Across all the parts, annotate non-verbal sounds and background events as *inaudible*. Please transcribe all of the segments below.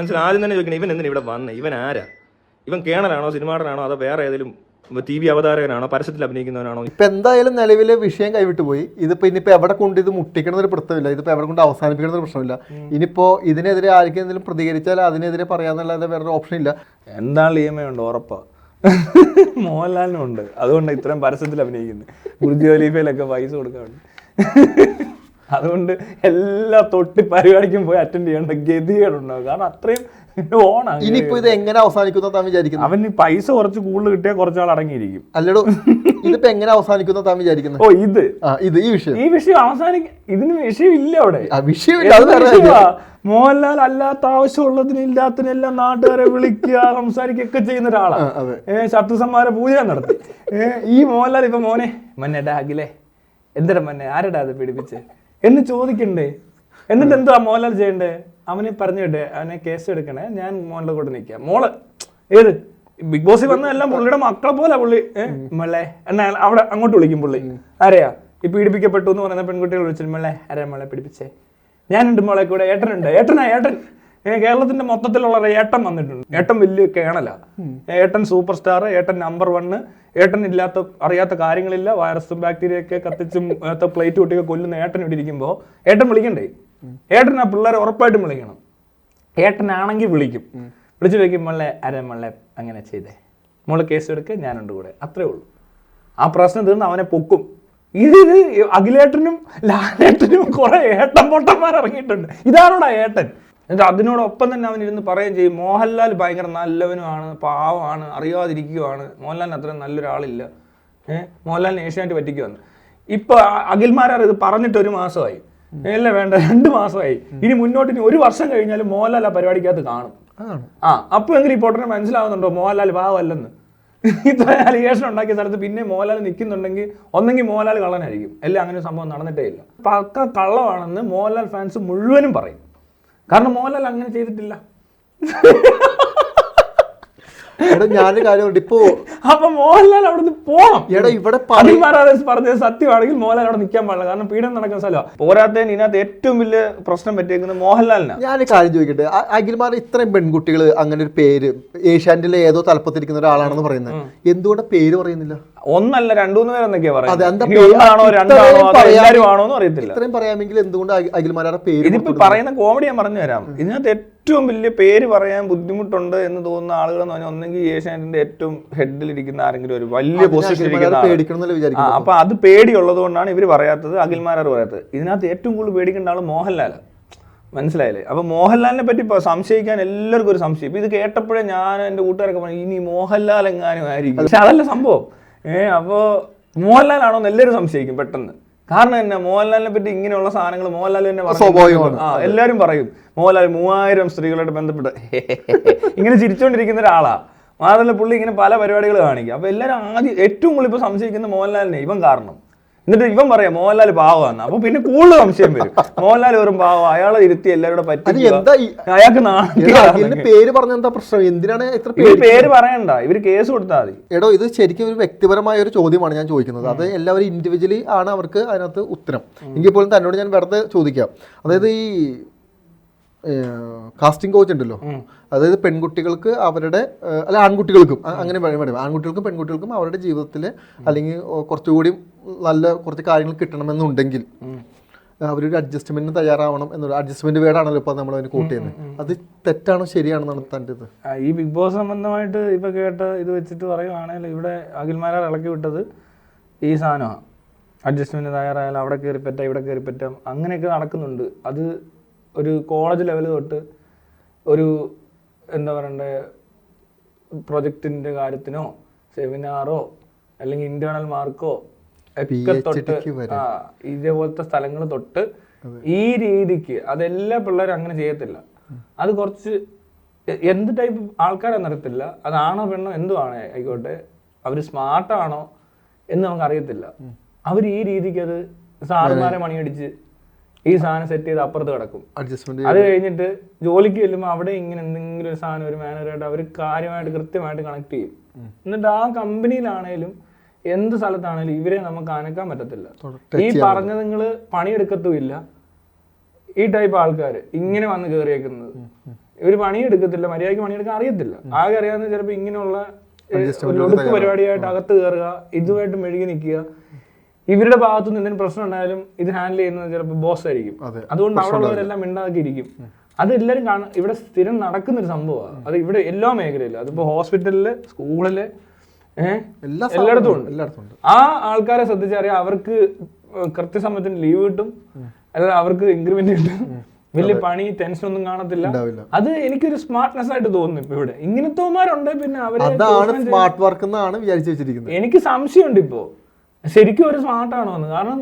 മനസ്സിലായി ആദ്യം തന്നെ ചോദിക്കണം ഇവൻ എന്തിനാ ഇവിടെ വന്നത് ഇവൻ ആരാ? ഇവൻ കേണലാണോ സിനിമാടനാണോ അതോ വേറെ ഏതെങ്കിലും ടി വി അവതാരകനാണോ പരസ്യത്തിൽ അഭിനയിക്കുന്നവനാണോ? ഇപ്പൊ എന്തായാലും നിലവിലെ വിഷയം കൈവിട്ട് പോയി. ഇതിപ്പോ ഇനിയിപ്പോ എവിടെ കൊണ്ട് ഇത് മുട്ടിക്കണ ഒരു പ്രശ്നമില്ല. ഇതിപ്പോ എവിടെ കൊണ്ട് അവസാനിപ്പിക്കണ ഒരു പ്രശ്നമില്ല. ഇനിയിപ്പോ ഇതിനെതിരെ ആർക്കും എന്തെങ്കിലും പ്രതികരിച്ചാൽ അതിനെതിരെ പറയാന്നല്ലാതെ വേറൊരു ഓപ്ഷൻ ഇല്ല. എന്താണ് ഇ എം ഐ ഉണ്ട് ഉറപ്പാ. മോഹൻലാലിനും ഉണ്ട് അതുകൊണ്ട് ഇത്രയും പരസ്യത്തിൽ അഭിനയിക്കുന്നത് ഗുരുജി ഖലീഫയിലൊക്കെ പൈസ കൊടുക്കാറുണ്ട് അതുകൊണ്ട് എല്ലാ തൊട്ടി പരിപാടിക്കും പോയി അറ്റൻഡ് ചെയ്യേണ്ട ഗതികേടുണ്ടാവും. കാരണം അത്രയും ഓണാണ് ഇനിയിപ്പോ ഇത് എങ്ങനെ അവസാനിക്കുന്ന വിചാരിക്കുന്നത് അവന് പൈസ കുറച്ച് കൂടുതൽ കിട്ടിയാൽ കുറച്ചാൾ അടങ്ങിയിരിക്കും. അല്ലടോ ഇതിപ്പോ എങ്ങനെ അവസാനിക്കുന്ന താൻ വിചാരിക്കുന്നത് ഓ ഇത്. ഇത് ഈ വിഷയം. ഈ വിഷയം അവസാനിക്ക ഇതിന് വിഷയമില്ല അവിടെ. വിഷയമില്ല. മോഹൻലാൽ അല്ലാത്ത ആവശ്യമുള്ളതിന് ഇല്ലാത്തതിനെല്ലാം നാട്ടുകാരെ വിളിക്കുക സംസാരിക്കുകയൊക്കെ ചെയ്യുന്ന ഒരാളാണ് ഏഹ് ശത്രുസന്മാരെ പൂജ നടത്തി. ഏഹ് ഈ മോഹൻലാൽ ഇപ്പൊ മോനെ മന്നെ അഖിലേ എന്തിനാ മന്നെ ആരടാ അത് പിടിപ്പിച്ച്? എന്ന് ചോദിക്കണ്ടേ? എന്നിട്ട് എന്താ മോഹൻലാൽ ചെയ്യണ്ടേ? അവനെ പറഞ്ഞു വിട്ടെ അവനെ കേസ് എടുക്കണേ. ഞാൻ മോളുടെ കൂടെ നിൽക്കാം. മോൾ ഏത്? ബിഗ് ബോസിൽ വന്ന എല്ലാം പുള്ളിയുടെ മക്കളെ പോലെ പുള്ളി മള്ളേ എന്നാ അവിടെ അങ്ങോട്ട് വിളിക്കും പുള്ളി. ആരെയാ? ഈ പീഡിപ്പിക്കപ്പെട്ടു എന്ന് പറയുന്ന പെൺകുട്ടികൾ വിളിച്ചിട്ട് മള്ളേ ആരാ മോളെ പിടിപ്പിച്ചേ ഞാനുണ്ട് മോളെ കൂടെ ഏട്ടനുണ്ട്. ഏട്ടനാ ഏട്ടൻ. കേരളത്തിന്റെ മൊത്തത്തിലുള്ള ഏട്ടൻ വന്നിട്ടുണ്ട്. ഏട്ടൻ വലിയ കേണല. ഏട്ടൻ സൂപ്പർ സ്റ്റാർ ഏട്ടൻ നമ്പർ വണ്ണ് ഏട്ടൻ ഇല്ലാത്ത അറിയാത്ത കാര്യങ്ങളില്ല. വൈറസും ബാക്ടീരിയ ഒക്കെ കത്തിച്ചും *laughs* പ്ലേറ്റ് കുട്ടിയൊക്കെ കൊല്ലുന്ന ഏട്ടൻ ഇവിടെ ഇരിക്കുമ്പോൾ ഏട്ടൻ വിളിക്കണ്ടേ? ഏട്ടൻ ആ പിള്ളേരെ ഉറപ്പായിട്ടും വിളിക്കണം. ഏട്ടനാണെങ്കിൽ വിളിക്കും. വിളിച്ചു ചോദിക്കും മോളെ അര മോളെ അങ്ങനെ ചെയ്തേ. മോൾ കേസ് എടുക്കുക ഞാനുണ്ട് കൂടെ. അത്രേ ഉള്ളൂ. ആ പ്രശ്നം തീർന്ന് അവനെ പൊക്കും. ഇത് ഇത് അഖിലേട്ടനും ലാലേട്ടനും കുറെ ഏട്ടൻ പൊട്ടന്മാർ ഇറങ്ങിയിട്ടുണ്ട്. ഇതാണോടാ ഏട്ടൻ? എന്നിട്ട് അതിനോടൊപ്പം തന്നെ അവൻ ഇരുന്ന് പറയുകയും ചെയ്യും മോഹൻലാൽ ഭയങ്കര നല്ലവനുമാണ് പാവമാണ് അറിയാതിരിക്കുവാണ്. മോഹൻലാലിന് അത്രയും നല്ലൊരാളില്ല. ഏഹ് മോഹൻലാലിന് ഏഷ്യാനായിട്ട് പറ്റിക്കുവന്ന് ഇപ്പൊ അഖിൽമാരാർ ഇത് പറഞ്ഞിട്ട് ഒരു മാസമായി. അല്ല വേണ്ട രണ്ട് മാസമായി. ഇനി മുന്നോട്ട് ഇനി ഒരു വർഷം കഴിഞ്ഞാലും മോഹൻലാൽ ആ പരിപാടിക്കകത്ത് കാണും. ആ അപ്പൊ എങ്കിലും ഈ പൊട്ടനെ മനസ്സിലാവുന്നുണ്ടോ? മോഹൻലാൽ പാവമല്ലെന്ന് ഇത്ര അലിഗേഷൻ ഉണ്ടാക്കിയ സ്ഥലത്ത് പിന്നെ മോഹൻലാൽ നിൽക്കുന്നുണ്ടെങ്കിൽ ഒന്നെങ്കിൽ മോഹൻലാൽ കള്ളനായിരിക്കും. എല്ലാം അങ്ങനെ സംഭവം നടന്നിട്ടേ ഇല്ല. പക്ക കള്ളമാണെന്ന് മോഹൻലാൽ ഫാൻസ് മുഴുവനും പറയും. കാരണം മോഹൻലാൽ അങ്ങനെ ചെയ്തിട്ടില്ല. എടാ ഞാനൊരു കാര്യമുണ്ട് ഇപ്പോ അപ്പൊ മോഹൻലാൽ അവിടെ നിന്ന് പോണം. എടാ ഇവിടെ പറഞ്ഞത് സത്യമാണെങ്കിൽ മോഹൻലാൽ അവിടെ നിൽക്കാൻ പാടില്ല. കാരണം പീഡനം നടക്കുന്ന സ്ഥലമാണ് പോരാത്തതിന് ഇതിനകത്ത് ഏറ്റവും വലിയ പ്രശ്നം പറ്റിയേക്കുന്നത് മോഹൻലാലിനാണ് ഞാനൊരു കാര്യം ചോദിക്കട്ടെ? അഖിൽമാർ ഇത്രയും പെൺകുട്ടികൾ അങ്ങനെ ഒരു പേര് ഏഷ്യാനിലെ ഏതോ തലപ്പത്തിരിക്കുന്ന ഒരാളാണെന്ന് പറയുന്നത്. എന്തുകൊണ്ട് പേര് പറയുന്നില്ല? ഒന്നല്ല രണ്ടൂന്ന് പേരെന്നൊക്കെയാ പറയുന്നത്. ഇത്രയും അറിയത്തില്ല. പറയാമെങ്കിൽ എന്തുകൊണ്ട് അഖി- അഖിൽമാരുടെ പേര് ഇതിപ്പോ പറയുന്ന കോമഡി ഞാൻ പറഞ്ഞു തരാം. ഇതിനകത്ത് ഏറ്റവും വലിയ പേര് പറയാൻ ബുദ്ധിമുട്ടുണ്ട് എന്ന് തോന്നുന്ന ആളുകൾ എന്ന് പറഞ്ഞാൽ ഒന്നെങ്കിൽ ഏഷ്യാനെറ്റിന്റെ ഏറ്റവും ഹെഡിൽ ഇരിക്കുന്ന ആരെങ്കിലും ഒരു വലിയ വിചാരിക്കുന്നത്. അപ്പൊ അത് പേടിയുള്ളത് കൊണ്ടാണ് ഇവർ പറയാത്തത് അഖിൽമാരാർ പറയാത്തത്. ഇതിനകത്ത് ഏറ്റവും കൂടുതൽ പേടിക്കേണ്ട ആൾ മോഹൻലാൽ. മനസ്സിലായില്ലേ? അപ്പൊ മോഹൻലാലിനെ പറ്റി ഇപ്പൊ സംശയിക്കാൻ എല്ലാവർക്കും ഒരു സംശയം. ഇപ്പൊ ഇത് കേട്ടപ്പോഴേ ഞാൻ എന്റെ കൂട്ടുകാരൊക്കെ പറഞ്ഞു ഇനി മോഹൻലാൽ എങ്ങാനും ആയിരിക്കും. പക്ഷെ അതല്ല സംഭവം. ഏ അപ്പോ മോഹൻലാലാണോ നല്ലൊരു എല്ലാവരും സംശയിക്കും പെട്ടെന്ന് കാരണം എന്നെ മോഹൻലാലിനെ പറ്റി ഇങ്ങനെയുള്ള സാധനങ്ങൾ മോഹൻലാൽ തന്നെ. സ്വാഭാവികമാണ്. ആ എല്ലാവരും പറയും മോഹൻലാൽ മൂവായിരം സ്ത്രീകളായിട്ട് ബന്ധപ്പെട്ട് *laughs* ഇങ്ങനെ ചിരിച്ചുകൊണ്ടിരിക്കുന്ന ഒരാളാ മാത്രമല്ല പുള്ളി ഇങ്ങനെ പല പരിപാടികൾ കാണിക്കും അപ്പൊ എല്ലാവരും ആദ്യം ഏറ്റവും കൂടുതൽ ഇപ്പൊ സംശയിക്കുന്ന മോഹൻലാലിനെ ഇവൻ കാരണം എന്നിട്ട് ഇവൻ പറയാം മോഹൻലാൽ പാവമാണ് അപ്പൊ പിന്നെ കൂടുതൽ സംശയം വരും. മോഹൻലാൽ വെറും പാവം. അയാളെ ഇരുത്തി എല്ലാവരുടെ പറ്റി എന്താ അയാൾക്ക് പേര് പറഞ്ഞ എന്താ പ്രശ്നം? എന്തിനാണ് ഇത്ര പേര് പറയണ്ട. ഇവർ കേസ് കൊടുത്താൽ മതി. എടോ ഇത് ശരിക്കും ഒരു വ്യക്തിപരമായ ഒരു ചോദ്യമാണ് ഞാൻ ചോദിക്കുന്നത്. അത് എല്ലാവരും ഇൻഡിവിജ്വലി ആണ് അവർക്ക് അതിനകത്ത് ഉത്തരം. എങ്കിൽ പോലും തന്നോട് ഞാൻ വെറുതെ ചോദിക്കാം. അതായത് ഈ കാസ്റ്റിംഗ് കോച്ച് ഉണ്ടല്ലോ. അതായത് പെൺകുട്ടികൾക്ക് അവരുടെ അല്ല ആൺകുട്ടികൾക്കും അങ്ങനെ വേണം ആൺകുട്ടികൾക്കും പെൺകുട്ടികൾക്കും അവരുടെ ജീവിതത്തിൽ അല്ലെങ്കിൽ കുറച്ചുകൂടി നല്ല കുറച്ച് കാര്യങ്ങൾ കിട്ടണമെന്നുണ്ടെങ്കിൽ അവരൊരു അഡ്ജസ്റ്റ്മെന്റിന് തയ്യാറാവണം എന്നൊരു അഡ്ജസ്റ്റ്മെന്റ് വേടാണല്ലോ ഇപ്പൊ നമ്മൾ അതിന് കൂട്ട് ചെയ്യുന്നത് അത് തെറ്റാണോ ശരിയാണോ തന്റെ ഇത് ഈ ബിഗ് ബോസ് സംബന്ധമായിട്ട് ഇപ്പൊ കേട്ട ഇത് വെച്ചിട്ട് പറയുവാണെങ്കിൽ ഇവിടെ അഖിൽമാരാർ ഇളക്കി വിട്ടത് ഈ സാധനമാണ് അഡ്ജസ്റ്റ്മെന്റ് തയ്യാറായാലും അവിടെ കയറി പറ്റാം ഇവിടെ കയറി പറ്റാം അങ്ങനെയൊക്കെ നടക്കുന്നുണ്ട്. അത് ഒരു കോളേജ് ലെവൽ തൊട്ട് ഒരു എന്താ പറയണ്ടേ പ്രൊജക്റ്റിന്റെ കാര്യത്തിനോ സെമിനാറോ അല്ലെങ്കിൽ ഇന്റേണൽ മാർക്കോ ഒക്കെ തൊട്ട്. ആ ഇതേപോലത്തെ സ്ഥലങ്ങൾ തൊട്ട് ഈ രീതിക്ക് അതെല്ലാ പിള്ളേരും അങ്ങനെ ചെയ്യത്തില്ല. അത് കുറച്ച് എന്ത് ടൈപ്പ് ആൾക്കാരെ അറിയത്തില്ല. അതാണോ പെണ്ണോ എന്തോ ആണ് ആയിക്കോട്ടെ. അവർ സ്മാർട്ടാണോ എന്ന് നമുക്ക് അറിയത്തില്ല. അവർ ഈ രീതിക്ക് അത് സാറുമാരെ മണിയടിച്ച് ഈ സാധനം സെറ്റ് ചെയ്ത് അപ്പുറത്ത് കിടക്കും. അഡ്ജസ്റ്റ്മെന്റ് അത് കഴിഞ്ഞിട്ട് ജോലിക്ക് ചെല്ലുമ്പോൾ അവിടെ ഇങ്ങനെ എന്തെങ്കിലും ഒരു സാധനം ഒരു മാനേജറായിട്ട് അവർ കാര്യമായിട്ട് കൃത്യമായിട്ട് കണക്ട് ചെയ്യും. എന്നിട്ട് ആ കമ്പനിയിലാണേലും എന്ത് സ്ഥലത്താണേലും ഇവരെ നമുക്ക് അനക്കാൻ പറ്റത്തില്ല. ഈ പറഞ്ഞ നിങ്ങൾ പണിയെടുക്കത്തുമില്ല. ഈ ടൈപ്പ് ആൾക്കാർ ഇങ്ങനെ വന്ന് കയറിയേക്കുന്നത് ഇവർ പണിയെടുക്കത്തില്ല മര്യാദയ്ക്ക് പണിയെടുക്കാൻ അറിയത്തില്ല. ആകെ അറിയാവുന്ന ചിലപ്പോൾ ഇങ്ങനെയുള്ള ഒടുക്ക് പരിപാടിയായിട്ട് അകത്ത് കയറുക ഇതുമായിട്ട് മെഴുകി നിൽക്കുക ഇവരുടെ ഭാഗത്തു നിന്ന് എന്തെങ്കിലും പ്രശ്നം ഉണ്ടായാലും ഇത് ഹാൻഡിൽ ചെയ്യുന്നത് ചിലപ്പോൾ ബോസ് ആയിരിക്കും. അതുകൊണ്ട് അവിടെയുള്ളവരെല്ലാം മിണ്ടാക്കിയിരിക്കും മിണ്ടാക്കി ഇരിക്കും അത് എല്ലാവരും കാണാൻ ഇവിടെ സ്ഥിരം നടക്കുന്ന ഒരു സംഭവമാണ് അത് ഇവിടെ എല്ലാ മേഖലയിലും അതിപ്പോ ഹോസ്പിറ്റലിൽ സ്കൂളിൽ ഏഹ്? എല്ലാ എല്ലായിടത്തും ഉണ്ട്. എല്ലായിടത്തും ഉണ്ട്. ആ ആൾക്കാരെ ശ്രദ്ധിച്ചറിയാം. അവർക്ക് കൃത്യസമയത്തിന് ലീവ് കിട്ടും. അല്ലാതെ അവർക്ക് ഇൻക്രിമെന്റ് കിട്ടും. വലിയ പണി ടെൻഷൻ ഒന്നും കാണത്തില്ല. അത് എനിക്കൊരു സ്മാർട്ട്നെസ് ആയിട്ട് തോന്നുന്നു ഇപ്പൊ ഇവിടെ. ഇങ്ങനത്തെ പിന്നെ അവർ സ്മാർട്ട് വർക്ക് എന്നാണ് വിചാരിച്ചു വെച്ചിരിക്കുന്നത്. എനിക്ക് സംശയമുണ്ട് ഇപ്പോ. ശരിക്കും ഒരു സ്മാർട്ടാണ് എന്ന്? കാരണം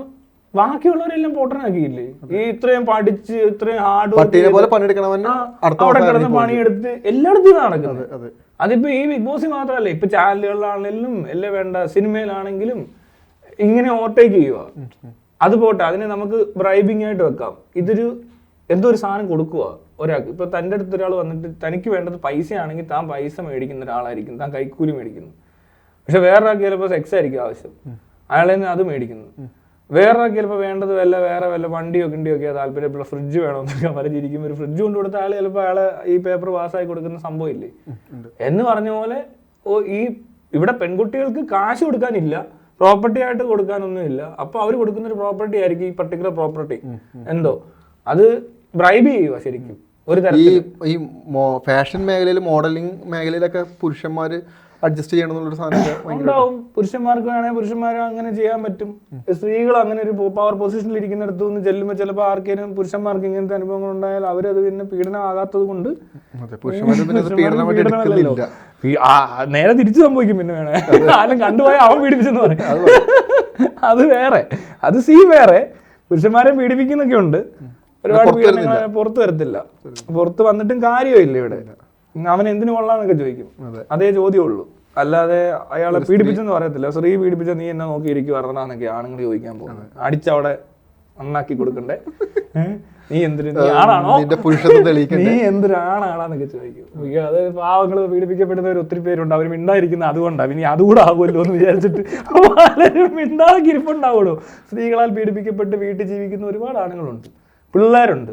ബാക്കിയുള്ളവരെല്ലാം പൊട്ടനാക്കിയില്ലേ ഈ ഇത്രയും പഠിച്ച് ഇത്രയും ഹാർഡ് വർക്ക് പോലെ അവിടെ കിടന്ന് പണിയെടുത്ത് എല്ലായിടത്തും ഇത് നടക്കുന്നത് അതെ അതിപ്പോ ഈ ബിഗ് ബോസ് മാത്രമല്ല ഇപ്പൊ ചാനലുകളിലാണെങ്കിലും എല്ലാം വേണ്ട സിനിമയിലാണെങ്കിലും ഇങ്ങനെ ഓവർടേക്ക് ചെയ്യുക അത് പോട്ടെ അതിനെ നമുക്ക് ബ്രൈബിംഗ് ആയിട്ട് വെക്കാം. ഇതൊരു എന്തോ ഒരു സാധനം കൊടുക്കുക ഒരാൾക്ക്. ഇപ്പൊ തന്റെ അടുത്ത് ഒരാൾ വന്നിട്ട് തനിക്ക് വേണ്ടത് പൈസയാണെങ്കിൽ താൻ പൈസ മേടിക്കുന്ന ഒരാളായിരിക്കും താൻ കൈക്കൂലി മേടിക്കുന്നു. പക്ഷെ വേറൊരാൾക്ക് ചിലപ്പോൾ സെക്സ് ആയിരിക്കും ആവശ്യം. അയാളെ നിന്ന് അത് മേടിക്കുന്നു. വേറെ ചിലപ്പോൾ വേണ്ടത് വല്ല വേറെ വല്ല വണ്ടിയോ കിണ്ടിയോ ഒക്കെ താല്പര്യമുള്ള ഫ്രിഡ്ജ് വേണമെന്നൊക്കെ പറഞ്ഞിരിക്കും ഒരു ഫ്രിഡ്ജ് കൊണ്ട് കൊടുത്ത ആൾ ചിലപ്പോൾ അയാളെ ഈ പേപ്പർ പാസ്സായി കൊടുക്കുന്ന സംഭവം ഇല്ലേ? എന്ന് പറഞ്ഞ പോലെ ഓ ഈ ഇവിടെ പെൺകുട്ടികൾക്ക് കാശ് കൊടുക്കാനില്ല പ്രോപ്പർട്ടി ആയിട്ട് കൊടുക്കാനൊന്നുമില്ല അപ്പൊ അവർ കൊടുക്കുന്ന ഒരു പ്രോപ്പർട്ടി ആയിരിക്കും ഈ പർട്ടിക്കുലർ പ്രോപ്പർട്ടി എന്തോ? അത് ബ്രൈബ് ചെയ്യുക ശരിക്കും. ഒരു ഈ തരത്തിൽ ഈ ഫാഷൻ മേഖലയിൽ മോഡലിംഗ് മേഖലയിലൊക്കെ പുരുഷന്മാര് അഡ്ജസ്റ്റ് ചെയ്യണം എന്നുള്ളൊരു സാധനമൊക്കെ ഭയങ്കര ഉണ്ടാവും. പുരുഷന്മാർക്ക് വേണമെങ്കിൽ പുരുഷന്മാർ അങ്ങനെ ചെയ്യാൻ പറ്റും. സ്ത്രീകൾ അങ്ങനെ ഒരു പവർ പൊസിഷനിൽ ഇരിക്കുന്നിടത്ത് നിന്ന് ചെല്ലുമ്പോൾ ചിലപ്പോൾ ആർക്കെങ്കിലും പുരുഷന്മാർക്ക് ഇങ്ങനത്തെ അനുഭവങ്ങൾ ഉണ്ടായാൽ അവരത് പിന്നെ പീഡനമാകാത്തത് കൊണ്ട് പുരുഷന്മാര് നേരെ തിരിച്ചു സംഭവിക്കും പിന്നെ വേണേ. ആരും കണ്ടുപോയ അവൻ പീഡിപ്പിച്ചെന്ന് പറയും. അത് വേറെ. അത് സീ വേറെ. പുരുഷന്മാരെ പീഡിപ്പിക്കുന്നൊക്കെ ഉണ്ട്. ഒരുപാട് പീഡനങ്ങൾ പുറത്ത് വരത്തില്ല. പുറത്ത് വന്നിട്ടും കാര്യമില്ല ഇവിടെ. അവൻ എന്തിനു കൊള്ളാന്നൊക്കെ ചോദിക്കും. അതേ. ചോദ്യമുള്ളൂ. അല്ലാതെ അയാളെ പീഡിപ്പിച്ചെന്ന് പറയത്തില്ല. സ്ത്രീ പീഡിപ്പിച്ച നീ എന്നെ നോക്കി പറഞ്ഞാന്നൊക്കെ ആണുങ്ങൾ ചോദിക്കാൻ പോകുന്നത്. അടിച്ചവിടെ നന്നാക്കി കൊടുക്കണ്ടേ? *laughs* നീ എന്തിനു നീ ആണാണോ? തെളിയിക്കണ്ടേ? നീ എന്തൊരാണാണെന്നൊക്കെ ചോദിക്കും. അത് പാവങ്ങൾ പീഡിപ്പിക്കപ്പെടുന്നവർ ഒത്തിരി പേരുണ്ട്. അവർ മിണ്ടായിരിക്കുന്ന അതുകൊണ്ടാണ് ഇനി അതുകൂടെ ആകുമല്ലോ എന്ന് വിചാരിച്ചിട്ട് പലരും മിണ്ടാതെ ഇരിപ്പുണ്ടാവുള്ളൂ. സ്ത്രീകളാൽ പീഡിപ്പിക്കപ്പെട്ട് വീട്ടിൽ ജീവിക്കുന്ന ഒരുപാട് ആണുങ്ങളുണ്ട്. പിള്ളേരുണ്ട്.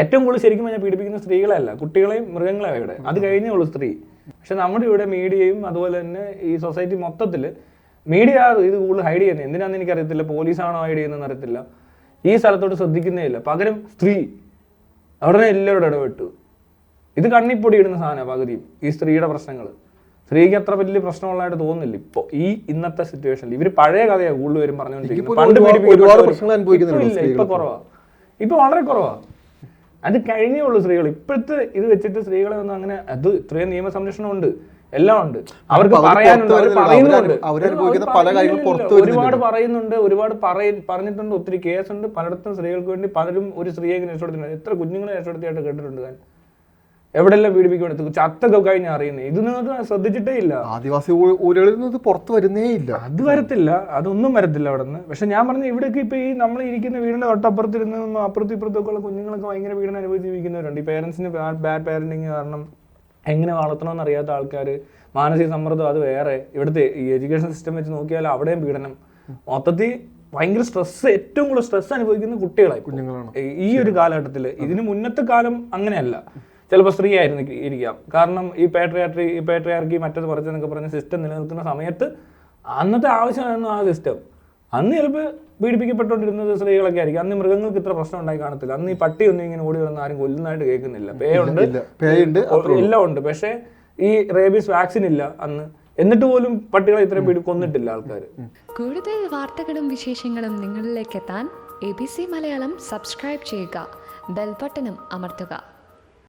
ഏറ്റവും കൂടുതൽ ശരിക്കും ഞാൻ പീഡിപ്പിക്കുന്ന സ്ത്രീകളല്ല കുട്ടികളെയും മൃഗങ്ങളെയും ഇവിടെ. അത് കഴിഞ്ഞേ ഉള്ളൂ സ്ത്രീ. പക്ഷെ നമ്മുടെ ഇവിടെ മീഡിയയും അതുപോലെ തന്നെ ഈ സൊസൈറ്റി മൊത്തത്തിൽ മീഡിയ ഇത് കൂടുതൽ ഹൈഡ് ചെയ്യുന്നത്. എന്തിനാണെന്ന് എനിക്കറിയത്തില്ല. പോലീസാണോ ഹൈഡ് ചെയ്യുന്നതെന്ന് അറിയത്തില്ല. ഈ സ്ഥലത്തോട്ട് ശ്രദ്ധിക്കുന്നേ ഇല്ല പകരം സ്ത്രീ. അവിടെ എല്ലാവരോടും ഇടപെട്ടു. ഇത് കണ്ണിപ്പൊടി ഇടുന്ന സാധനമാണ് പകുതിയും ഈ സ്ത്രീയുടെ പ്രശ്നങ്ങൾ സ്ത്രീക്ക് അത്ര വലിയ പ്രശ്നമുള്ളതായിട്ട് തോന്നുന്നില്ല. ഇപ്പൊ ഈ ഇന്നത്തെ സിറ്റുവേഷനിൽ ഇവർ പഴയ കഥയാണ് കൂടുതലും പറഞ്ഞുകൊണ്ടിരിക്കുന്നത്. ഇപ്പൊ പണ്ട് ഇപ്പൊ കുറവാ. ഇപ്പൊ വളരെ കുറവാ. അത് കഴിഞ്ഞേ ഉള്ളൂ സ്ത്രീകൾ. ഇപ്പോഴത്തെ ഇത് വെച്ചിട്ട് സ്ത്രീകളെ ഒന്നും അങ്ങനെ അത് ഇത്രയും നിയമ സംരക്ഷണം ഉണ്ട്. എല്ലാം ഉണ്ട്. അവർക്ക് പറയാനുണ്ട്. അവർ. പറയുന്നുണ്ട്. ഒരുപാട് പറയുന്നുണ്ട്. ഒരുപാട് പറഞ്ഞിട്ടുണ്ട്. ഒത്തിരി കേസുണ്ട്. പലയിടത്തും സ്ത്രീകൾക്ക് വേണ്ടി പലരും ഒരു സ്ത്രീയെ രക്ഷപ്പെടുത്തിയിട്ടുണ്ട് എത്ര കുഞ്ഞുങ്ങളെ രക്ഷപ്പെടുത്തിയായിട്ട് കേട്ടിട്ടുണ്ട് ഞാൻ എവിടെല്ലാം പീഡിപ്പിക്കപ്പെടുത്തു ചത്തൊക്കെ കഴിഞ്ഞ അറിയുന്നത് ഇത് നിങ്ങൾക്ക് ശ്രദ്ധിച്ചിട്ടേ ഇല്ല. ആദിവാസി ഊരുകളിൽ നിന്ന് പുറത്ത് വരുന്നേ ഇല്ല. അത് വരത്തില്ല. അതൊന്നും വരത്തില്ല അവിടെ നിന്ന് പക്ഷെ ഞാൻ പറഞ്ഞ ഇവിടെയൊക്കെ ഇപ്പൊ ഈ നമ്മൾ ഇരിക്കുന്ന വീടിന്റെ തൊട്ടപ്പുറത്തിരുന്ന് അപ്പുറത്തും ഇപ്പുറത്തൊക്കെ ഉള്ള കുഞ്ഞുങ്ങളൊക്കെ ഭയങ്കര പീഡനം അനുഭവിച്ച് ജീവിക്കുന്നവരുണ്ട്. ഈ പേരൻസിന് ബാഡ് പാരന്റിങ് കാരണം എങ്ങനെ വളർത്തണമെന്ന് അറിയാത്ത ആൾക്കാർ മാനസിക സമ്മർദ്ദം അത് വേറെ. ഇവിടുത്തെ ഈ എഡ്യൂക്കേഷൻ സിസ്റ്റം വെച്ച് നോക്കിയാൽ അവിടെയും പീഡനം. മൊത്തത്തിൽ ഭയങ്കര സ്ട്രെസ് ഏറ്റവും കൂടുതൽ സ്ട്രെസ് അനുഭവിക്കുന്ന കുട്ടികളായി കുഞ്ഞുങ്ങളാണ്. ഈ- ഈ ഒരു കാലഘട്ടത്തിൽ ഇതിന് മുന്നത്തെ കാലം അങ്ങനെയല്ല. ചിലപ്പോൾ സ്ത്രീ ആയിരുന്നു ഇരിക്കാം കാരണം ഈ പാട്രിയാട്രി ഈ പാട്രിയാർക്കി മറ്റത് മറിച്ചെന്നൊക്കെ പറഞ്ഞ സിസ്റ്റം നിലനിൽക്കുന്ന സമയത്ത് അന്നത്തെ ആവശ്യമായിരുന്നു ആ സിസ്റ്റം അന്ന് ചിലപ്പോൾ പീഡിപ്പിക്കപ്പെട്ടുകൊണ്ടിരുന്നത് സ്ത്രീകളൊക്കെ ആയിരിക്കും. അന്ന് മൃഗങ്ങൾക്ക് ഇത്ര പ്രശ്നം ഉണ്ടായി കാണത്തില്ല. അന്ന് ഈ പട്ടി ഒന്നും ഇങ്ങനെ ഓടി വരുന്ന ആരും കൊല്ലുന്നതായിട്ട് കേൾക്കുന്നില്ല. പേയുണ്ട് ഇല്ല പേയുണ്ട് എല്ലാം ഉണ്ട്. പക്ഷേ ഈ റേബീസ് വാക്സിൻ ഇല്ല അന്ന്. എന്നിട്ട് പോലും പട്ടികളെ ഇത്രയും പീഡി കൊന്നിട്ടില്ല ആൾക്കാർ കൂടുതൽ വാർത്തകളും വിശേഷങ്ങളും നിങ്ങളിലേക്ക് എത്താൻ A B C Malayalam subscribe ചെയ്യുക. ബെൽബട്ടനും അമർത്തുക.